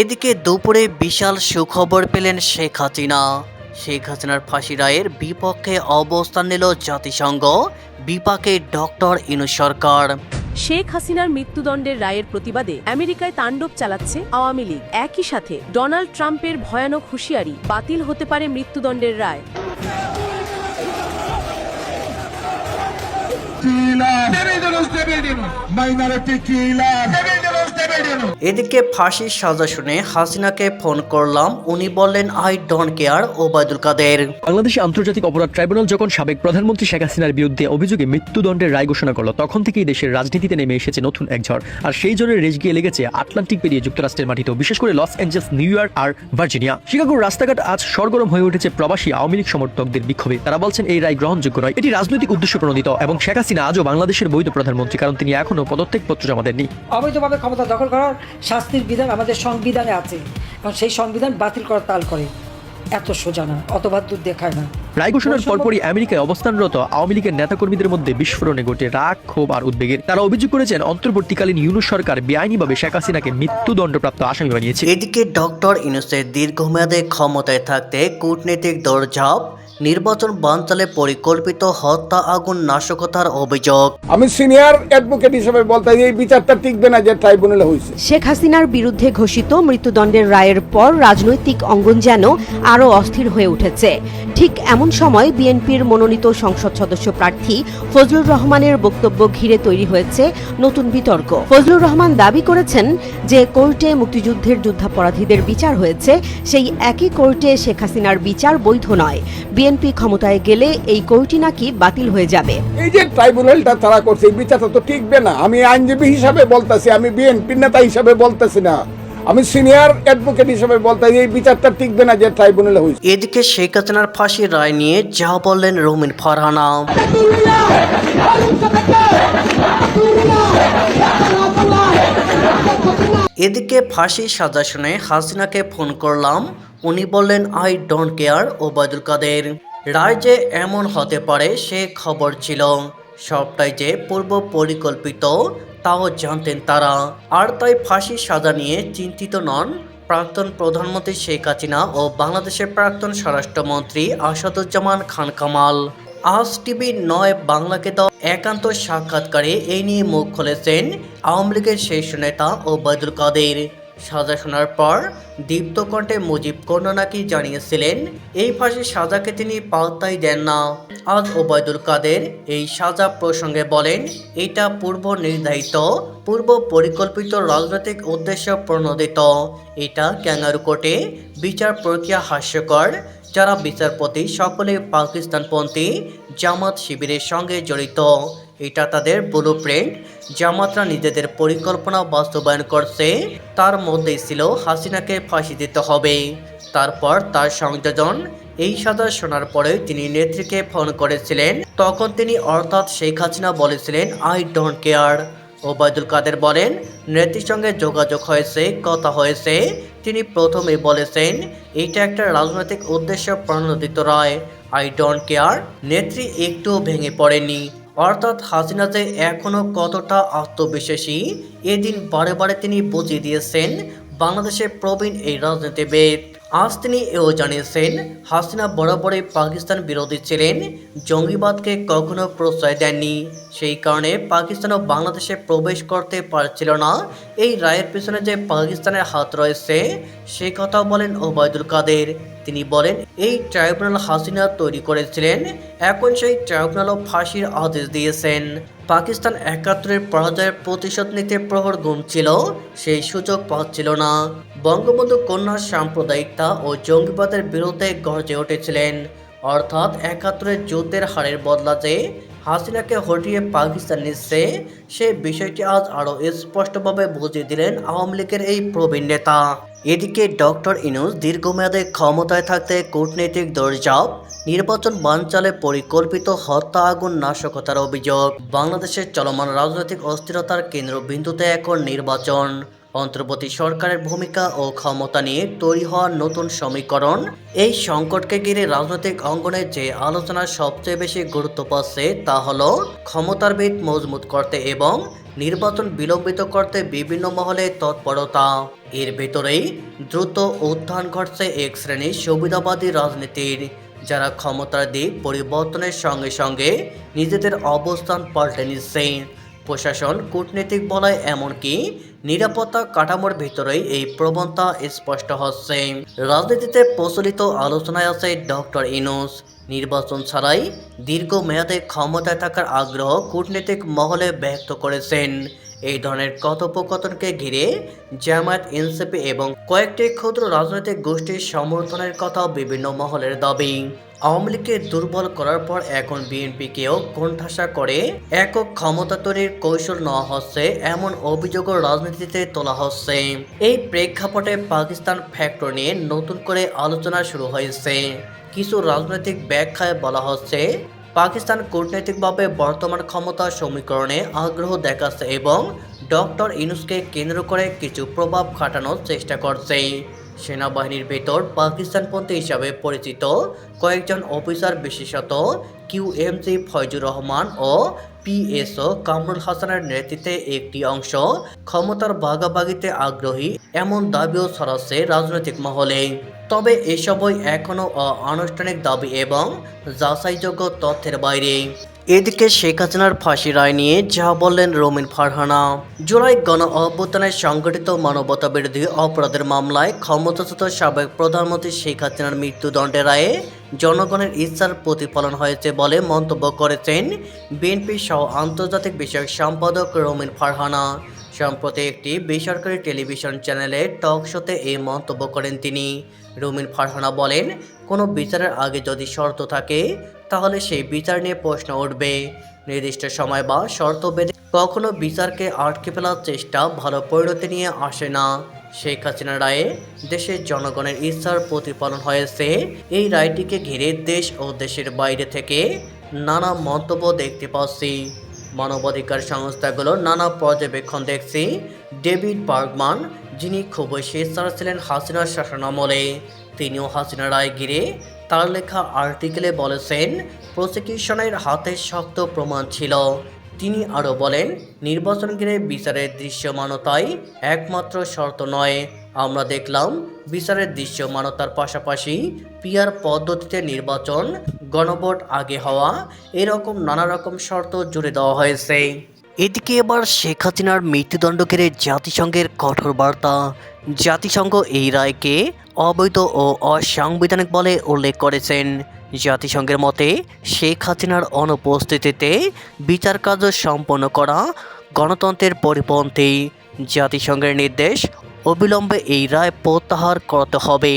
এদিকে দুপুরে বিশাল সুখবর পেলেন শেখ হাসিনা। শেখ হাসিনার ফাঁসি রায়ের বিপক্ষে অবস্থান নিল জাতিসংঘ বিপাকে ডক্টর ইনু সরকার। শেখ হাসিনার মৃত্যুদণ্ডের রায়ের প্রতিবাদে আমেরিকায় তাণ্ডব চালাচ্ছে আওয়ামী লীগ। একই সাথে ডোনাল্ড ট্রাম্পের ভয়ানক হুঁশিয়ারি বাতিল হতে পারে মৃত্যুদণ্ডের রায়। Killer. Devil এদিকে ফাঁসির সাজা শুনে হাসিনাকে ফোন করলাম। উনি বললেন I don't care Obaidul Quader. বাংলাদেশে আন্তর্জাতিক অপরাধ ট্রাইব্যুনাল যখন সাবেক প্রধানমন্ত্রী শেখ হাসিনার বিরুদ্ধে অভিযোগে মৃত্যুদণ্ডের রায় ঘোষণা করল তখন থেকেই দেশের রাজনীতিতে নেমে এসেছে নতুন এক ঝড়। আর সেই ঝড়ের রেশ গিয়ে লেগেছে আটলান্টিক পেরিয়ে যুক্তরাষ্ট্রের মাটিতেও বিশেষ করে লস অ্যাঞ্জেলস নিউ ইয়র্ক আর ভার্জিনিয়া। শিকাগোর রাস্তাঘাট আজ সরগরম হয়ে উঠেছে প্রবাসী আওয়ামী লীগ সমর্থকদের বিক্ষোভে। তারা বলছেন এই রায় গ্রহণযোগ্য নয়। এটি রাজনৈতিক উদ্দেশ্য প্রণোদিত এবং শেখ হাসিনা আজও বাংলাদেশের বৈধ প্রধানমন্ত্রী কারণ তিনি এখনও পদত্যাগপত্র জমা দেননি। অবৈধভাবে ক্ষমতা দখল করার শাস্তির বিধান আমাদের সংবিধানে আছে। এবং সেই সংবিধান বাতিল করার তাল করে। এত সোজা না অত বাহাদুর দেখায় না। রায় ঘোষণার পরপরই আমেরিকায় অবস্থানরত আওয়ামী লীগের নেতাকর্মীদের মধ্যে বিস্ফোরণে ঘটে রাগ ক্ষোভ আর উদ্বেগের। তারা অভিযোগ করেছেন অন্তর্বর্তীকালীন ইউনুস সরকার বেআইনিভাবে শেখ হাসিনাকে মৃত্যুদণ্ডপ্রাপ্ত আসামি বানিয়েছে। এদিকে ডক্টর ইনুসের দীর্ঘমেয়াদে ক্ষমতায় থাকতে কূটনীতিক দৌড়ঝাঁপ নির্বাচন বানচালে পরিকল্পিত হত্যা আগুন নাশকতার অভিযোগ। আমি সিনিয়র অ্যাডভোকেট হিসেবে বলতে এই বিচারটা টিকবে না যে ট্রাইব্যুনালে হয়েছে শেখ হাসিনার বিরুদ্ধে ঘোষিত মৃত্যুদণ্ডের রায়ের পর রাজনৈতিক অঙ্গন যেন আরও অস্থির হয়ে উঠেছে। ঠিক এমন সময় বিএনপির মনোনীত সংসদ সদস্য প্রার্থী ফজলুর রহমানের বক্তব্য ঘিরে তৈরি হয়েছে নতুন বিতর্ক। ফজলুর রহমান দাবি করেছেন যে কোর্টে মুক্তিযুদ্ধের যুদ্ধাপরাধীদের বিচার হয়েছে সেই একই কোর্টে শেখ হাসিনার বিচার বৈধ নয়। বিএনপি ক্ষমতায় গেলে এই কোর্টই নাকি বাতিল হয়ে যাবে? এই যে ট্রাইব্যুনালটা তারা করছে এই বিচারটা তো টিকবে না। আমি আইনজীবী হিসাবে বলতেছি আমি বিএনপি নেতা হিসাবে বলতেছি না। আমি সিনিয়র অ্যাডভোকেট হিসেবে বলতে এই বিচারটা টিকবে না যে ট্রাইব্যুনালে হয়েছে। এদিকে শেখ হাসিনার ফাঁসির রায় নিয়ে যা বললেন রুমিন ফারহানা। এদিকে ফাঁসির সাজা শুনে হাসিনাকে ফোন করলাম উনি বললেন I don't care Obaidul Quader. রায় যে এমন হতে পারে, সে খবর ছিল। সবটাই যে পূর্ব পরিকল্পিত, তাও জানতেন তারা। আর তাই ফাঁসির সাজা নিয়ে চিন্তিত নন প্রাক্তন প্রধানমন্ত্রী শেখ হাসিনা ও বাংলাদেশের প্রাক্তন স্বরাষ্ট্রমন্ত্রী আসাদুজ্জামান খান কামাল। আজ টিভি নয় বাংলাকে দেওয়া একান্ত সাক্ষাৎকারে এই নিয়ে মুখ খুলেছেন আওয়ামী লীগের শীর্ষ নেতা ওবায়দুল কাদের। সাজা শোনার পর দীপ্ত কণ্ঠে মুজিব কন্যা নাকি জানিয়েছিলেন, এই ফাঁসির সাজাকে তিনি পাত্তাই দেন না। আজ ওবায়দুল কাদের এই সাজা প্রসঙ্গে বলেন, এটা পূর্ব নির্ধারিত, পূর্ব পরিকল্পিত রাজনৈতিক উদ্দেশ্য প্রণোদিত। এটা ক্যাঙ্গারু কোর্টে বিচার প্রক্রিয়া হাস্যকর, যারা বিচারপতি সকলে পাকিস্তানপন্থী জামাত শিবিরের সঙ্গে জড়িত। এটা তাদের ব্লু প্রিন্ট জামাতরা নিজেদের পরিকল্পনা বাস্তবায়ন করছে। তার মধ্যেই ছিল হাসিনাকে ফাঁসি দিতে হবে। তারপর তার সংযোজন, এই সাজা শোনার পরে তিনি নেত্রীকে ফোন করেছিলেন। তখন তিনি অর্থাৎ শেখ হাসিনা বলেছিলেন I don't care Obaidul Quader বলেন, নেত্রীর সঙ্গে যোগাযোগ হয়েছে, কথা হয়েছে। তিনি প্রথমে বলেছেন, এটা একটা রাজনৈতিক উদ্দেশ্য প্রণোদিত রায়। আই ডোন্ট কেয়ার নেত্রী একটুও ভেঙে পড়েনি অর্থাৎ হাসিনা যে এখনও কতটা আত্মবিশ্বাসী, এদিন বারে বারে তিনি বুঝিয়ে দিয়েছেন, বাংলাদেশের প্রবীণ এই রাজনীতিবিদ। আজ তিনি এও জানিয়েছেন, হাসিনা বরাবরই পাকিস্তান বিরোধী ছিলেন, জঙ্গিবাদকে কখনো প্রশ্রয় দেননি। সেই কারণে পাকিস্তান ও বাংলাদেশে প্রবেশ করতে পারছিল না। এই রায়ের পিছনে যে পাকিস্তানের হাত রয়েছে, সে কথাও বলেন ওবায়দুল কাদের। তিনি বলেন, এই ট্রাইব্যুনাল হাসিনা তৈরি করেছিলেন, এখন সেই ট্রাইব্যুনালও ফাঁসির আদেশ দিয়েছেন। পাকিস্তান একাত্তরের পরাজয়ের প্রতিশোধ নিতে প্রহর গুমছিল সেই সুযোগ পাচ্ছিল না। বঙ্গবন্ধু কন্যার সাম্প্রদায়িকতা ও জঙ্গিবাদের বিরুদ্ধে গর্জে উঠেছিলেন। অর্থাৎ একাত্তরের যুদ্ধের হারের বদলা যে হাসিনাকে হটিয়ে পাকিস্তান নিচ্ছে সে বিষয়টি আজ আরও স্পষ্টভাবে বুঝিয়ে দিলেন আওয়ামী লীগের এই প্রবীণ নেতা। এদিকে ডক্টর ইনুস দীর্ঘমেয়াদে ক্ষমতায় থাকতে কূটনৈতিক দৌড়ঝাঁপ নির্বাচন বানচালে পরিকল্পিত হত্যা আগুন নাশকতার অভিযোগ। বাংলাদেশের চলমান রাজনৈতিক অস্থিরতার কেন্দ্রবিন্দুতে এখন নির্বাচন। অন্তর্বর্তী সরকারের ভূমিকা ও ক্ষমতা নিয়ে তৈরি হওয়া নতুন সমীকরণ। এই সংকটকে ঘিরে রাজনৈতিক অঙ্গনে যে আলোচনা সবচেয়ে বেশি গুরুত্ব পাচ্ছে তা হল ক্ষমতার ভিত মজবুত করতে এবং নির্বাচন বিলম্বিত করতে বিভিন্ন মহলে তৎপরতা। এর ভেতরেই দ্রুত উত্থান ঘটছে এক শ্রেণির সুবিধাবাদী রাজনীতির, যারা ক্ষমতার দিক পরিবর্তনের সঙ্গে সঙ্গে নিজেদের অবস্থান পাল্টে নিচ্ছে। প্রশাসন, কূটনীতিক বলায় এমনকি নিরাপত্তা কাঠামোর ভিতরেই এই প্রবণতা স্পষ্ট হচ্ছে। রাজনীতিতে প্রচলিত আলোচনায় আছে ডক্টর ইনুস। নির্বাচন ছাড়াই দীর্ঘ মেয়াদে ক্ষমতায় থাকার আগ্রহ কূটনৈতিক মহলে ব্যক্ত করেছেন। এই ধরনের কথোপকথনকে ঘিরে জামায়াত, এনসিপি এবং কয়েকটি ক্ষুদ্র রাজনৈতিক গোষ্ঠীর সমর্থনের কথাও বিভিন্ন মহলের দাবি। আওয়ামী লীগকে দুর্বল করার পর এখন বিএনপিকেও কোণঠাসা করে একক ক্ষমতা তৈরির কৌশল নেওয়া হচ্ছে, এমন অভিযোগও রাজনীতিতে তোলা হচ্ছে। এই প্রেক্ষাপটে পাকিস্তান ফ্যাক্টর নিয়ে নতুন করে আলোচনা শুরু হয়েছে। কিছু রাজনৈতিক ব্যাখ্যায় বলা হচ্ছে পাকিস্তান কূটনৈতিকভাবে বর্তমান ক্ষমতা সমীকরণে আগ্রহ দেখাচ্ছে এবং ডক্টর ইনুসকে কেন্দ্র করে কিছু প্রভাব খাটানোর চেষ্টা করছে। সেনাবাহিনীর ভেতর পাকিস্তানপন্থী হিসাবে পরিচিত কয়েকজন অফিসার বিশেষত কিউএমজি ফয়জুর রহমান ও পিএসও কামরুল হাসানের নেতৃত্বে একটি অংশ, ক্ষমতার ভাগাভাগিতে আগ্রহী এমন দাবিও ছড়াচ্ছে রাজনৈতিক মহলে। তবে এসবই এখনও আনুষ্ঠানিক দাবি এবং যাচাইযোগ্য তথ্যের বাইরে। এদিকে শেখ হাসিনার ফাঁসি রায় নিয়ে যা বললেন রমিন ফারহানা। জুলাই গণ অভ্যুত্থানে সংগঠিত মানবতা বিরোধী অপরাধের মামলায় ক্ষমতাচ্যুত সাবেক প্রধানমন্ত্রী শেখ হাসিনার মৃত্যুদণ্ডের রায়ে জনগণের ইচ্ছার প্রতিফলন হয়েছে বলে মন্তব্য করেছেন বিএনপি সহ আন্তর্জাতিক বিষয়ক সম্পাদক রমিন ফারহানা। সম্প্রতি একটি বেসরকারি টেলিভিশন চ্যানেলে টক শোতে এই মন্তব্য করেন তিনি। রুমিন ফারহানা বলেন, কোনো বিচারের আগে যদি শর্ত থাকে, তাহলে সেই বিচার নিয়ে প্রশ্ন উঠবে। নির্দিষ্ট সময় বা শর্ত বেঁধে কখনো বিচারকে আটকে ফেলার চেষ্টা ভালো পরিণতি নিয়ে আসে না। শেখ হাসিনা রায়ে দেশের জনগণের ইচ্ছার প্রতিফলন হয়েছে। এই রায়টিকে ঘিরে দেশ ও দেশের বাইরে থেকে নানা মন্তব্য দেখতে পাচ্ছি। মানবাধিকার সংস্থাগুলো নানা পর্যবেক্ষণ দেখছি। ডেভিড বার্গমান যিনি খুবই স্বেচ্ছার ছিলেন হাসিনার শাসনামলে, তিনিও হাসিনা রায় ঘিরে তার লেখা আর্টিকেলে বলেছেন, প্রসিকিউশনের হাতে শক্ত প্রমাণ ছিল। তিনি আরও বলেন নির্বাচন ঘিরে বিচারের দৃশ্যমানতাই একমাত্র শর্ত নয়। আমরা দেখলাম, বিচারের দৃশ্যমানতার পাশাপাশি পিয়ার পদ্ধতিতে নির্বাচন, গণভোট আগে হওয়া, এরকম নানা রকম শর্ত জুড়ে দেওয়া হয়েছে। এদিকে এবার শেখ হাসিনার মৃত্যুদণ্ড ঘিরে জাতিসংঘের কঠোর বার্তা। জাতিসংঘ এই রায়কে অবৈধ ও অসাংবিধানিক বলে উল্লেখ করেছেন। জাতিসংঘের মতে, শেখ হাসিনার অনুপস্থিতিতে বিচার কার্য সম্পন্ন করা গণতন্ত্রের পরিপন্থী। জাতিসংঘের নির্দেশ অবিলম্বে এই রায় প্রত্যাহার করতে হবে।